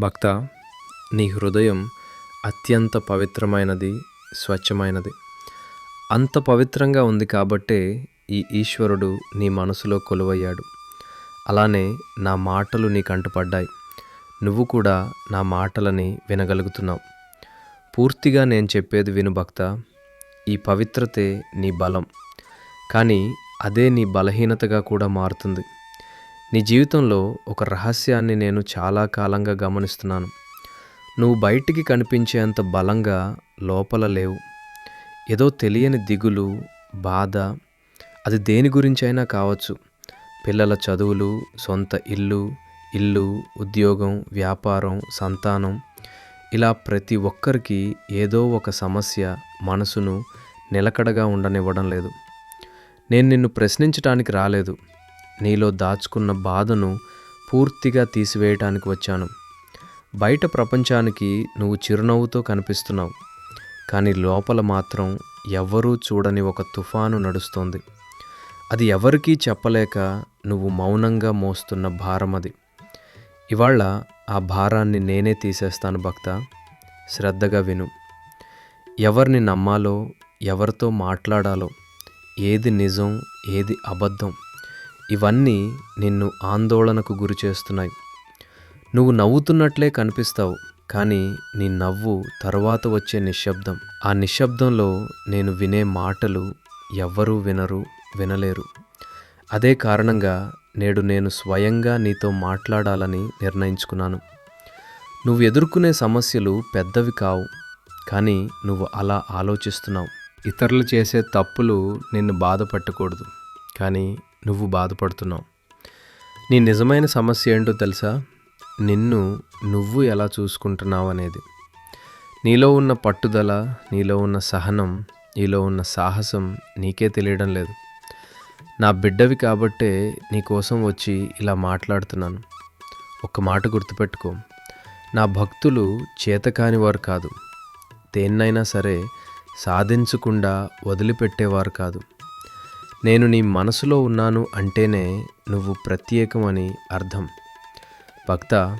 భక్త నీ హృదయం అత్యంత పవిత్రమైనది స్వచ్ఛమైనది. అంత పవిత్రంగా ఉంది కాబట్టే ఈ ఈశ్వరుడు నీ మనసులో కొలువయ్యాడు. అలానే నా మాటలు నీ కంటపడ్డాయి. నువ్వు కూడా నా మాటలని వినగలుగుతున్నావు. పూర్తిగా నేను చెప్పేది విను భక్త ఈ పవిత్రతే నీ బలం. కానీ అదే నీ బలహీనతగా కూడా మారుతుంది. నీ జీవితంలో ఒక రహస్యాన్ని నేను చాలా కాలంగా గమనిస్తున్నాను. నువ్వు బయటికి కనిపించేంత బలంగా లోపల లేవు. ఏదో తెలియని దిగులు బాధ అది దేని గురించైనా కావచ్చు. పిల్లల చదువులు సొంత ఇల్లు ఇల్లు ఉద్యోగం వ్యాపారం సంతానం. ఇలా ప్రతి ఒక్కరికి ఏదో ఒక సమస్య మనసును నిలకడగా ఉండనివ్వడం లేదు. నేను నిన్ను ప్రశ్నించటానికి రాలేదు. నీలో దాచుకున్న బాధను పూర్తిగా తీసివేయటానికి వచ్చాను. బయట ప్రపంచానికి నువ్వు చిరునవ్వుతో కనిపిస్తున్నావు. కానీ లోపల మాత్రం ఎవ్వరూ చూడని ఒక తుఫాను నడుస్తోంది. అది ఎవరికీ చెప్పలేక నువ్వు మౌనంగా మోస్తున్న భారం అది. ఇవాళ ఆ భారాన్ని నేనే తీసేస్తాను భక్త. శ్రద్ధగా విను. ఎవరిని నమ్మాలో ఎవరితో మాట్లాడాలో ఏది నిజం ఏది అబద్ధం ఇవన్నీ నిన్ను ఆందోళనకు గురి చేస్తున్నాయి. నువ్వు నవ్వుతున్నట్లే కనిపిస్తావు కానీ నీ నవ్వు తర్వాత వచ్చే నిశ్శబ్దం. ఆ నిశ్శబ్దంలో నేను వినే మాటలు ఎవ్వరూ వినరు వినలేరు. అదే కారణంగా నేడు నేను స్వయంగా నీతో మాట్లాడాలని నిర్ణయించుకున్నాను. నువ్వు ఎదుర్కొనే సమస్యలు పెద్దవి కావు కానీ నువ్వు అలా ఆలోచిస్తున్నావు. ఇతరులు చేసే తప్పులు నిన్ను బాధపట్టకూడదు కానీ నువ్వు బాధపడుతున్నావు. నీ నిజమైన సమస్య ఏంటో తెలుసా? నిన్ను నువ్వు ఎలా చూసుకుంటున్నావు అనేది. నీలో ఉన్న పట్టుదల నీలో ఉన్న సహనం నీలో ఉన్న సాహసం నీకే తెలియడం లేదు. నా బిడ్డవి కాబట్టే నీకోసం వచ్చి ఇలా మాట్లాడుతున్నాను. ఒక్క మాట గుర్తుపెట్టుకో. నా భక్తులు చేతకాని వారు కాదు. దేన్నైనా సరే సాధించకుండా వదిలిపెట్టేవారు కాదు. నేను నీ మనసులో ఉన్నాను అంటేనే నువ్వు ప్రత్యేకమని అర్థం. భక్త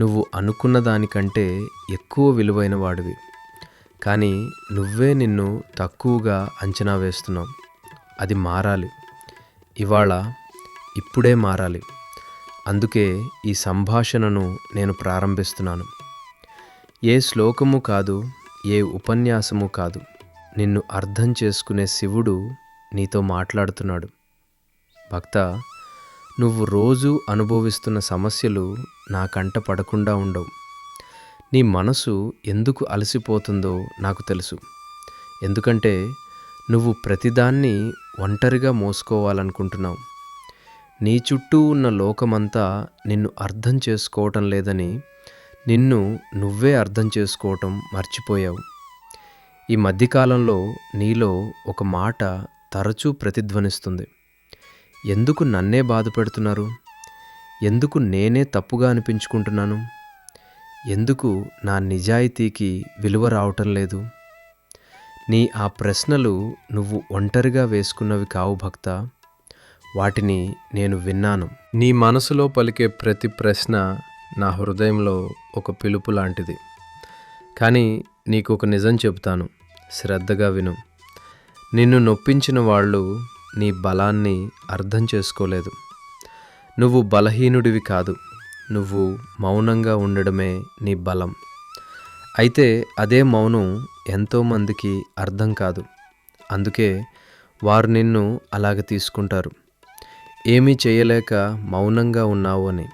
నువ్వు అనుకున్న దానికంటే ఎక్కువ విలువైన వాడివి. కానీ నువ్వే నిన్ను తక్కువగా అంచనా వేస్తున్నావు. అది మారాలి. ఇవాళ ఇప్పుడే మారాలి. అందుకే ఈ సంభాషణను నేను ప్రారంభిస్తున్నాను. ఏ శ్లోకము కాదు ఏ ఉపన్యాసము కాదు. నిన్ను అర్థం చేసుకునే శివుడు నీతో మాట్లాడుతున్నాడు. భక్త నువ్వు రోజు అనుభవిస్తున్న సమస్యలు నా కంట పడకుండా ఉండవు. నీ మనసు ఎందుకు అలసిపోతుందో నాకు తెలుసు. ఎందుకంటే నువ్వు ప్రతిదాన్ని ఒంటరిగా మోసుకోవాలనుకుంటున్నావు. నీ చుట్టూ ఉన్న లోకమంతా నిన్ను అర్థం చేసుకోవటం లేదని నిన్ను నువ్వే అర్థం చేసుకోవటం మర్చిపోయావు. ఈ మధ్యకాలంలో నీలో ఒక మాట తరచూ ప్రతిధ్వనిస్తుంది. ఎందుకు నన్నే బాధ పెడుతున్నారు ఎందుకు నేనే తప్పుగా అనిపించుకుంటున్నాను? ఎందుకు నా నిజాయితీకి విలువ రావటం లేదు? నీ ఆ ప్రశ్నలు నువ్వు ఒంటరిగా వేసుకున్నవి కావు భక్త. వాటిని నేను విన్నాను. నీ మనసులో పలికే ప్రతి ప్రశ్న నా హృదయంలో ఒక పిలుపు లాంటిది. కానీ నీకు ఒక నిజం చెబుతాను. శ్రద్ధగా విను. నిన్ను నొప్పించిన వాళ్ళు నీ బలాన్ని అర్థం చేసుకోలేదు. నువ్వు బలహీనుడివి కాదు. నువ్వు మౌనంగా ఉండడమే నీ బలం. అయితే అదే మౌనం ఎంతోమందికి అర్థం కాదు. అందుకే వారు నిన్ను అలాగ తీసుకుంటారు. ఏమీ చేయలేక మౌనంగా ఉన్నావు అని.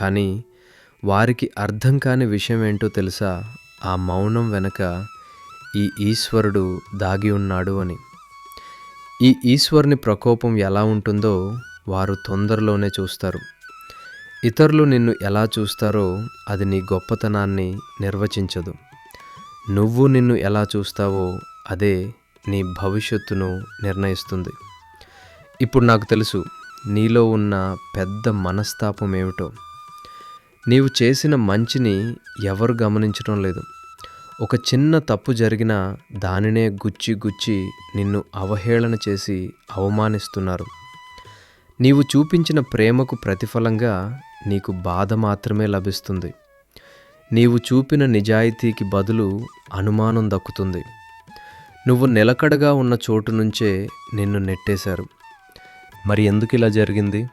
కానీ వారికి అర్థం కాని విషయం ఏంటో తెలుసా? ఆ మౌనం వెనక ఈ ఈశ్వరుడు దాగి ఉన్నాడు అని. ఈ ఈశ్వరుని ప్రకోపం ఎలా ఉంటుందో వారు తొందరలోనే చూస్తారు. ఇతరులు నిన్ను ఎలా చూస్తారో అది నీ గొప్పతనాన్ని నిర్వచించదు. నువ్వు నిన్ను ఎలా చూస్తావో అదే నీ భవిష్యత్తును నిర్ణయిస్తుంది. ఇప్పుడు నాకు తెలుసు నీలో ఉన్న పెద్ద మనస్తాపం ఏమిటో. నీవు చేసిన మంచిని ఎవరు గమనించడం లేదు. ఒక చిన్న తప్పు జరిగినా దానినే గుచ్చి గుచ్చి నిన్ను అవహేళన చేసి అవమానిస్తున్నారు. నీవు చూపించిన ప్రేమకు ప్రతిఫలంగా నీకు బాధ మాత్రమే లభిస్తుంది. నీవు చూపిన నిజాయితీకి బదులు అనుమానం దక్కుతుంది. నువ్వు నిలకడగా ఉన్న చోటు నుంచే నిన్ను నెట్టేశారు. మరి ఎందుకు ఇలా జరిగింది?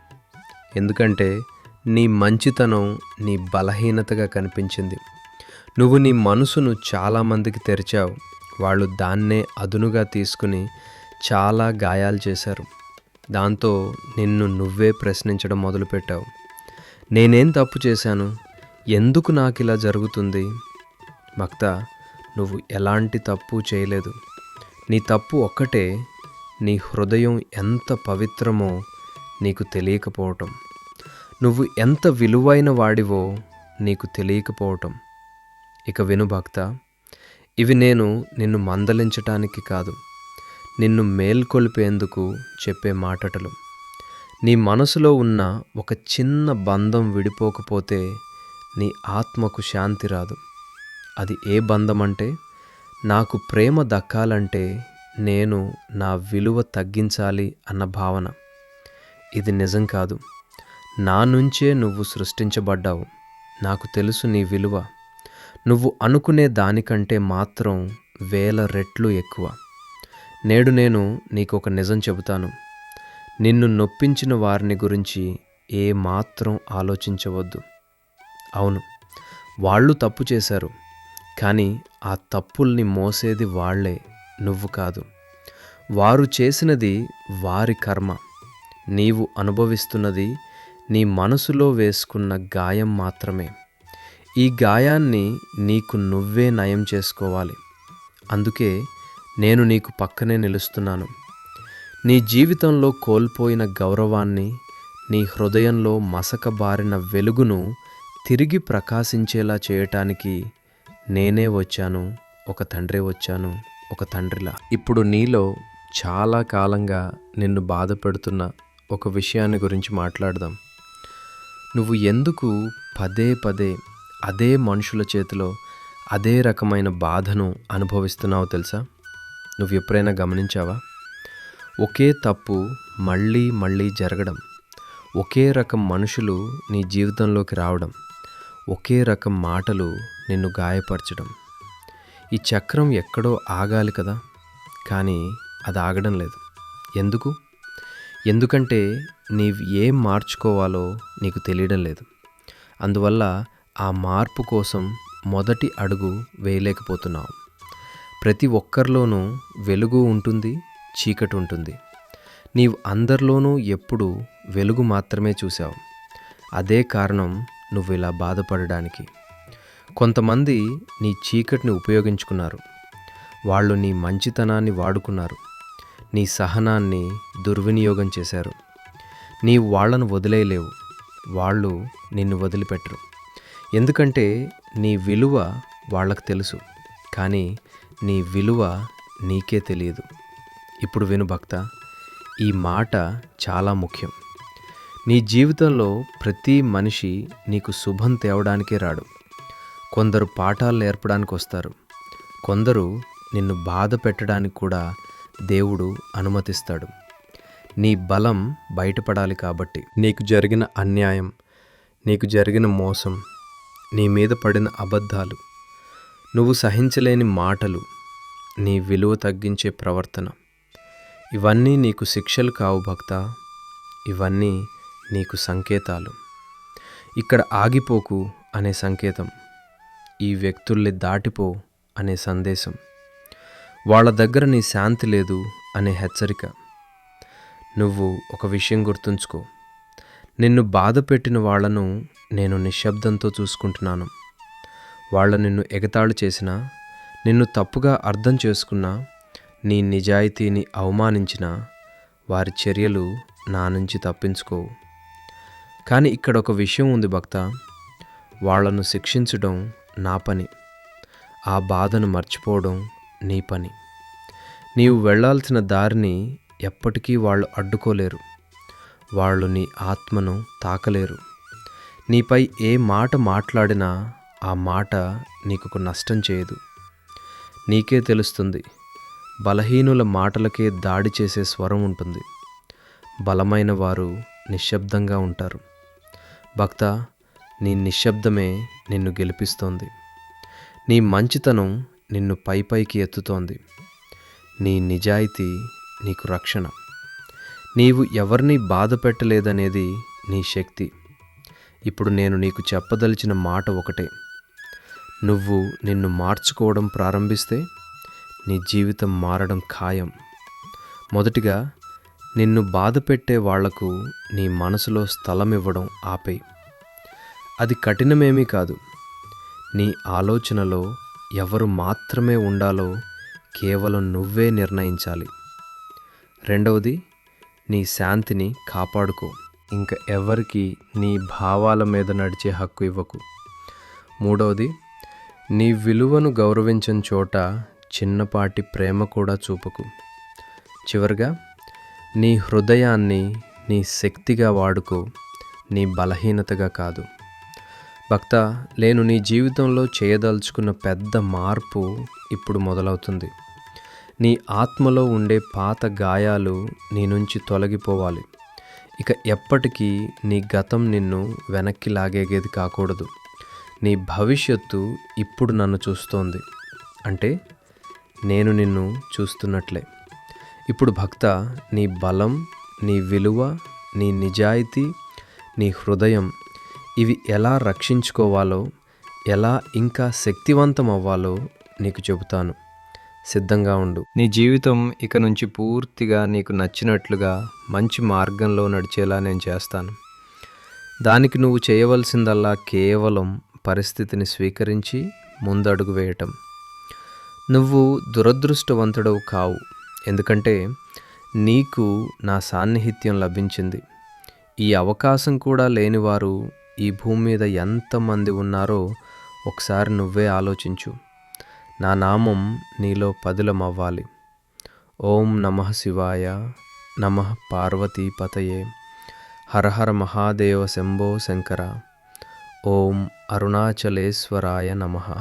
ఎందుకంటే నీ మంచితనం నీ బలహీనతగా కనిపించింది. నువ్వు నీ మనసును చాలామందికి తెరిచావు. వాళ్ళు దాన్నే అదునుగా తీసుకుని చాలా గాయాలు చేశారు. దాంతో నిన్ను నువ్వే ప్రశ్నించడం మొదలుపెట్టావు. నేనేం తప్పు చేశాను? ఎందుకు నాకు ఇలా జరుగుతుంది? మక్త నువ్వు ఎలాంటి తప్పు చేయలేదు. నీ తప్పు ఒక్కటే నీ హృదయం ఎంత పవిత్రమో నీకు తెలియకపోవటం. నువ్వు ఎంత విలువైన వాడివో నీకు తెలియకపోవటం. ఇక విను భక్త ఇవి నేను నిన్ను మందలించటానికి కాదు నిన్ను మేల్కొల్పేందుకు చెప్పే మాటటలు. నీ మనసులో ఉన్న ఒక చిన్న బంధం విడిపోకపోతే నీ ఆత్మకు శాంతి రాదు. అది ఏ బంధం అంటే నాకు ప్రేమ దక్కాలంటే నేను నా విలువ తగ్గించాలి అన్న భావన. ఇది నిజం కాదు. నా నుంచే నువ్వు సృష్టించబడ్డావు. నాకు తెలుసు నీ విలువ. నువ్వు అనుకునే దానికంటే మాత్రం వేల రెట్లు ఎక్కువ. నేడు నేను నీకు ఒక నిజం చెబుతాను. నిన్ను నొప్పించిన వారిని గురించి ఏ మాత్రం ఆలోచించవద్దు. అవును వాళ్ళు తప్పు చేశారు కానీ ఆ తప్పుల్ని మోసేది వాళ్ళే నువ్వు కాదు. వారు చేసినది వారి కర్మ. నీవు అనుభవిస్తున్నది నీ మనసులో వేసుకున్న గాయం మాత్రమే. ఈ గాయాన్ని నీకు నువ్వే నయం చేసుకోవాలి. అందుకే నేను నీకు పక్కనే నిలుస్తున్నాను. నీ జీవితంలో కోల్పోయిన గౌరవాన్ని నీ హృదయంలో మసకబారిన వెలుగును తిరిగి ప్రకాశించేలా చేయటానికి నేనే వచ్చాను ఒక తండ్రే వచ్చాను ఒక తండ్రిలా. ఇప్పుడు నీలో చాలా కాలంగా నిన్ను బాధ పెడుతున్న ఒక విషయాన్ని గురించి మాట్లాడదాం. నువ్వు ఎందుకు పదే పదే అదే మనుషుల చేతిలో అదే రకమైన బాధను అనుభవిస్తున్నావో తెలుసా? నువ్వు ఎప్పుడైనా గమనించావా? ఒకే తప్పు మళ్ళీ మళ్ళీ జరగడం ఒకే రకం మనుషులు నీ జీవితంలోకి రావడం ఒకే రకం మాటలు నిన్ను గాయపరచడం. ఈ చక్రం ఎక్కడో ఆగాలి కదా కానీ అది ఆగడం లేదు. ఎందుకు? ఎందుకంటే నీవు ఏం మార్చుకోవాలో నీకు తెలియడం లేదు. అందువల్ల ఆ మార్పు కోసం మొదటి అడుగు వేయలేకపోతున్నావు. ప్రతి ఒక్కరిలోనూ వెలుగు ఉంటుంది చీకటి ఉంటుంది. నీవు అందరిలోనూ ఎప్పుడు వెలుగు మాత్రమే చూసావు అదే కారణం నువ్వు ఇలా బాధపడడానికి. కొంతమంది నీ చీకటిని ఉపయోగించుకున్నారు. వాళ్ళు నీ మంచితనాన్ని వాడుకున్నారు. నీ సహనాన్ని దుర్వినియోగం చేశారు. నీవు వాళ్ళను వదిలేయలేవు. వాళ్ళు నిన్ను వదిలిపెట్టరు. ఎందుకంటే నీ విలువ వాళ్ళకు తెలుసు కానీ నీ విలువ నీకే తెలియదు. ఇప్పుడు విను భక్త ఈ మాట చాలా ముఖ్యం. నీ జీవితంలో ప్రతి మనిషి నీకు శుభం తేవడానికే రాడు. కొందరు పాఠాలు నేర్పడానికి వస్తారు. కొందరు నిన్ను బాధ పెట్టడానికి కూడా దేవుడు అనుమతిస్తాడు. నీ బలం బయటపడాలి కాబట్టి నీకు జరిగిన అన్యాయం నీకు జరిగిన మోసం నీ మీద పడిన అబద్ధాలు. నువ్వు సహించలేని మాటలు. నీ విలువ తగ్గించే ప్రవర్తన. ఇవన్నీ నీకు శిక్షలు కావు భక్త. ఇవన్నీ నీకు సంకేతాలు. ఇక్కడ ఆగిపోకు అనే సంకేతం. ఈ వ్యక్తుల్ని దాటిపో అనే సందేశం. వాళ్ళ దగ్గర నీ శాంతి లేదు అనే హెచ్చరిక. నువ్వు ఒక విషయం గుర్తుంచుకో. నిన్ను బాధ పెట్టిన వాళ్ళను నేను నిశ్శబ్దంతో చూసుకుంటున్నాను. వాళ్ళ నిన్ను ఎగతాళి చేసినా నిన్ను తప్పుగా అర్థం చేసుకున్నా నీ నిజాయితీని అవమానించిన వారి చర్యలు నా నుంచి తప్పించుకోవు. కానీ ఇక్కడ ఒక విషయం ఉంది భక్త. వాళ్ళను శిక్షించడం నా పని. ఆ బాధను మర్చిపోవడం నీ పని. నీవు వెళ్ళాల్సిన దారిని ఎప్పటికీ వాళ్ళు అడ్డుకోలేరు. వాళ్ళు నీ ఆత్మను తాకలేరు. నీపై ఏ మాట మాట్లాడినా ఆ మాట నీకు నష్టం చేయదు. నీకే తెలుస్తుంది బలహీనుల మాటలకే దాడి చేసే స్వరం ఉంటుంది. బలమైన వారు నిశ్శబ్దంగా ఉంటారు. భక్త నీ నిశ్శబ్దమే నిన్ను గెలిపిస్తోంది. నీ మంచితనం నిన్ను పైపైకి ఎత్తుతోంది. నీ నిజాయితీ నీకు రక్షణ. నీవు ఎవరిని బాధ పెట్టలేదనేది నీ శక్తి. ఇప్పుడు నేను నీకు చెప్పదలిచిన మాట ఒకటే. నువ్వు నిన్ను మార్చుకోవడం ప్రారంభిస్తే నీ జీవితం మారడం ఖాయం. మొదటిగా నిన్ను బాధ పెట్టే వాళ్ళకు నీ మనసులో స్థలం ఇవ్వడం ఆపే అది కఠినమేమీ కాదు. నీ ఆలోచనలో ఎవరు మాత్రమే ఉండాలో కేవలం నువ్వే నిర్ణయించాలి. రెండవది నీ శాంతిని కాపాడుకో. ఇంకా ఎవరికి నీ భావాల మీద నడిచే హక్కు ఇవ్వకు. మూడవది నీ విలువను గౌరవించని చోట చిన్నపాటి ప్రేమ కూడా చూపకు. చివరిగా నీ హృదయాన్ని నీ శక్తిగా వాడుకో నీ బలహీనతగా కాదు. భక్త నేను నీ జీవితంలో చేయదలుచుకున్న పెద్ద మార్పు ఇప్పుడు మొదలవుతుంది. నీ ఆత్మలో ఉండే పాత గాయాలు నీ నుంచి తొలగిపోవాలి. ఇక ఎప్పటికీ నీ గతం నిన్ను వెనక్కి లాగేగేది కాకూడదు. నీ భవిష్యత్తు ఇప్పుడు నన్ను చూస్తోంది. అంటే నేను నిన్ను చూస్తున్నట్లే. ఇప్పుడు భక్త నీ బలం నీ విలువ నీ నిజాయితీ నీ హృదయం ఇవి ఎలా రక్షించుకోవాలో ఎలా ఇంకా శక్తివంతం అవ్వాలో నీకు చెబుతాను. సిద్ధంగా ఉండు. నీ జీవితం ఇక నుంచి పూర్తిగా నీకు నచ్చినట్లుగా మంచి మార్గంలో నడిచేలా నేను చేస్తాను. దానికి నువ్వు చేయవలసిందల్లా కేవలం పరిస్థితిని స్వీకరించి ముందడుగు వేయటం. నువ్వు దురదృష్టవంతుడవు కావు. ఎందుకంటే నీకు నా సాన్నిహిత్యం లభించింది. ఈ అవకాశం కూడా లేనివారు ఈ భూమి మీద ఎంతమంది ఉన్నారో ఒకసారి నువ్వే ఆలోచించు. నా నామం నీలో పదిలమవ్వాలి. ఓం నమ శివాయ నమ పార్వతీపతయే. హర హర మహాదేవ శంభో శంకర. ఓం అరుణాచలేశ్వరాయ నమః.